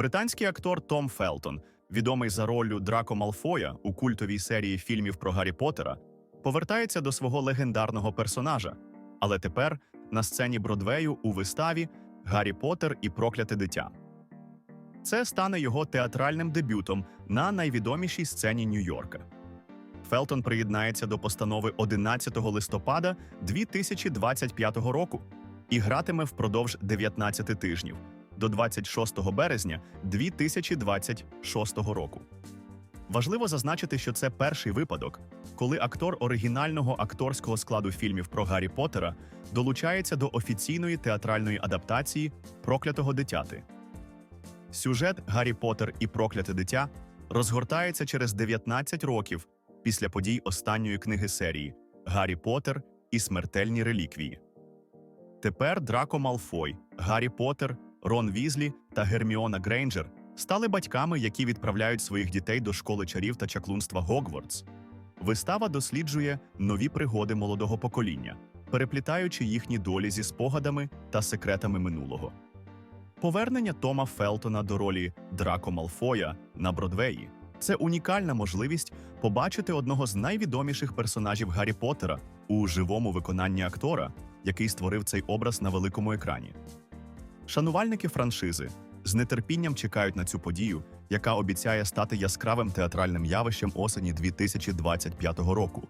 Британський актор Том Фелтон, відомий за роллю Драко Малфоя у культовій серії фільмів про Гаррі Поттера, повертається до свого легендарного персонажа, але тепер на сцені Бродвею у виставі Гаррі Поттер і прокляте дитя. Це стане його театральним дебютом на найвідомішій сцені Нью-Йорка. Фелтон приєднається до постанови 11 листопада 2025 року і гратиме впродовж 19 тижнів до 26 березня 2026 року. Важливо зазначити, що це перший випадок, коли актор оригінального акторського складу фільмів про Гаррі Поттера долучається до офіційної театральної адаптації проклятого дитяти. Сюжет Гаррі Поттер і прокляте дитя розгортається через 19 років після подій останньої книги серії Гаррі Поттер і смертельні реліквії. Тепер Драко Малфой, Гаррі Поттер, Рон Візлі та Герміона Грейнджер стали батьками, які відправляють своїх дітей до школи чарів та чаклунства Гогвартс. Вистава досліджує нові пригоди молодого покоління, переплітаючи їхні долі зі спогадами та секретами минулого. Повернення Тома Фелтона до ролі Драко Малфоя на Бродвеї це унікальна можливість побачити одного з найвідоміших персонажів Гаррі Поттера у живому виконанні актора, який створив цей образ на великому екрані. Шанувальники франшизи з нетерпінням чекають на цю подію, яка обіцяє стати яскравим театральним явищем осені 2025 року.